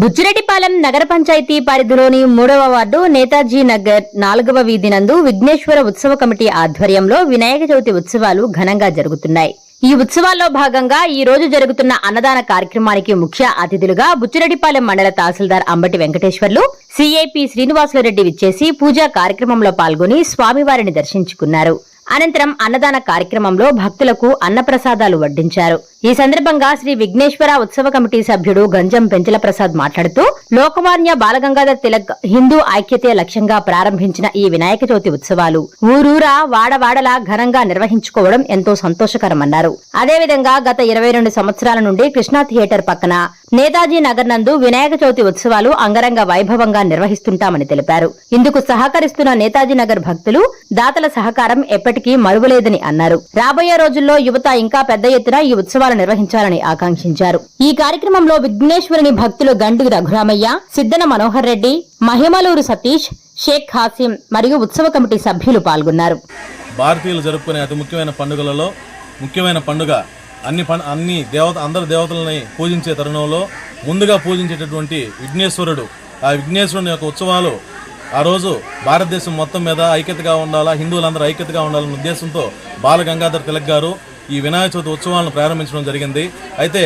బుచ్చిరెడ్డిపాలెం నగర పంచాయతీ పరిధిలోని మూడవ వార్డు నేతాజీ నగర్ నాలుగవ వీధి నందు విఘ్నేశ్వర ఉత్సవ కమిటీ ఆధ్వర్యంలో వినాయక చవితి ఉత్సవాలు ఘనంగా జరుగుతున్నాయి. ఈ ఉత్సవాల్లో భాగంగా ఈ రోజు జరుగుతున్న అన్నదాన కార్యక్రమానికి ముఖ్య అతిథులుగా బుచ్చిరెడ్డిపాలెం మండల తహసీల్దార్ అంబటి వెంకటేశ్వర్లు సిఐపి శ్రీనివాసులరెడ్డి విచ్చేసి పూజా కార్యక్రమంలో పాల్గొని స్వామివారిని దర్శించుకున్నారు. అనంతరం అన్నదాన కార్యక్రమంలో భక్తులకు అన్నప్రసాదాలు వడ్డించారు. ఈ సందర్భంగా శ్రీ విఘ్నేశ్వర ఉత్సవ కమిటీ సభ్యుడు గంజం పెంచల ప్రసాద్ మాట్లాడుతూ లోకమాన్య బాలగంగాధర్ తిలక్ హిందూ ఐక్యతే లక్ష్యంగా ప్రారంభించిన ఈ వినాయక చవితి ఉత్సవాలు ఊరూరా వాడవాడలా ఘనంగా నిర్వహించుకోవడం ఎంతో సంతోషకరమన్నారు. అదేవిధంగా గత ఇరవై రెండు సంవత్సరాల నుండి కృష్ణా థియేటర్ పక్కన నేతాజీ నగర్ నందు వినాయక చవితి ఉత్సవాలు అంగరంగ వైభవంగా నిర్వహిస్తుంటామని తెలిపారు. ఇందుకు సహకరిస్తున్న నేతాజీ నగర్ భక్తులు దాతల సహకారం ఎప్పటి ఎప్పటికీ మరువలేదని అన్నారు. రాబోయే రోజుల్లో యువత ఇంకా పెద్ద ఎత్తున ఈ ఉత్సవాలు నిర్వహించాలని ఆకాంక్షించారు. ఈ కార్యక్రమంలో విఘ్నేశ్వరుని భక్తులు గండు రఘురామయ్య సిద్దన మనోహర్ రెడ్డి మహిమలూరు సతీష్ షేక్ హాసిం మరియు ఉత్సవ కమిటీ సభ్యులు పాల్గొన్నారు. భారతీయులు జరుపుకునే అతి ముఖ్యమైన పండుగలలో ముఖ్యమైన పండుగ అన్ని పం అన్ని దేవత అందరు దేవతలని పూజించే తరుణంలో ముందుగా పూజించేటటువంటి విఘ్నేశ్వరుడు. ఆ విఘ్నేశ్వరుని యొక్క ఉత్సవాలు ఆ రోజు భారతదేశం మొత్తం మీద ఐక్యతగా ఉండాలా హిందువులందరూ ఐక్యతగా ఉండాలన్న ఉద్దేశంతో బాల గంగాధర్ తిలక్ గారు ఈ వినాయక చవితి ఉత్సవాలను ప్రారంభించడం జరిగింది. అయితే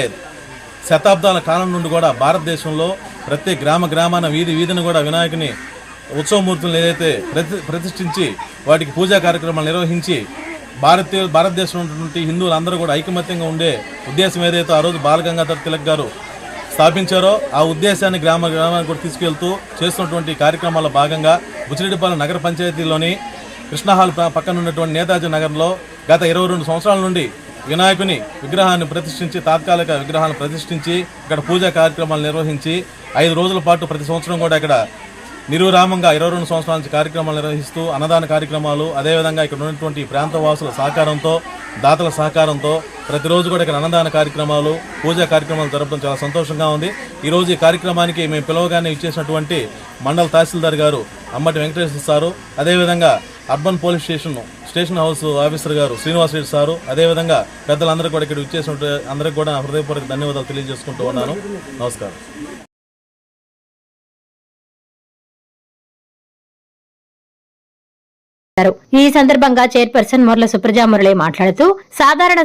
శతాబ్దాల కాలం నుండి కూడా భారతదేశంలో ప్రతి గ్రామ గ్రామాన వీధి వీధిని కూడా వినాయకుని ఉత్సవమూర్తులను ఏదైతే ప్రతి ప్రతిష్ఠించి వాటికి పూజా కార్యక్రమాలు నిర్వహించి భారతీయ భారతదేశంలో ఉన్నటువంటి హిందువులందరూ కూడా ఐకమత్యంగా ఉండే ఉద్దేశం ఏదైతే ఆ రోజు బాలగంగాధర్ తిలక్ గారు స్థాపించారో ఆ ఉద్దేశాన్ని గ్రామ గ్రామానికి కూడా తీసుకెళ్తూ చేస్తున్నటువంటి కార్యక్రమాల్లో భాగంగా బుచ్చిరెడ్డిపాలెం నగర పంచాయతీలోని కృష్ణహాల్ పక్కన ఉన్నటువంటి నేతాజీ నగర్లో గత ఇరవై రెండు సంవత్సరాల నుండి వినాయకుని విగ్రహాన్ని ప్రతిష్ఠించి తాత్కాలిక విగ్రహాన్ని ప్రతిష్ఠించి ఇక్కడ పూజా కార్యక్రమాలు నిర్వహించి ఐదు రోజుల పాటు ప్రతి సంవత్సరం కూడా ఇక్కడ నిరురామంగా ఇరవై రెండు సంవత్సరాల నుంచి కార్యక్రమాలు నిర్వహిస్తూ అన్నదాన కార్యక్రమాలు అదేవిధంగా ఇక్కడ ఉన్నటువంటి ప్రాంత వాసుల సహకారంతో దాతల సహకారంతో ప్రతిరోజు కూడా ఇక్కడ అన్నదాన కార్యక్రమాలు పూజా కార్యక్రమాలు జరపడం చాలా సంతోషంగా ఉంది. ఈరోజు ఈ కార్యక్రమానికి మేము పిలవగానే ఇచ్చేసినటువంటి మండల తహసీల్దార్ గారు అమ్మటి వెంకటేశ్వర సారు అదేవిధంగా urban police station station house officer garu Srinivas Reddy sir అదేవిధంగా పెద్దలందరూ కూడా ఇక్కడ ఇచ్చేసిన అందరికీ కూడా నా హృదయపూర్వక ధన్యవాదాలు తెలియజేసుకుంటూ ఉన్నాను. నమస్కారం. ఈ సందర్భంగా చైర్పర్సన్ మొర్ల సుప్రజా మురళి మాట్లాడుతూ సాధారణ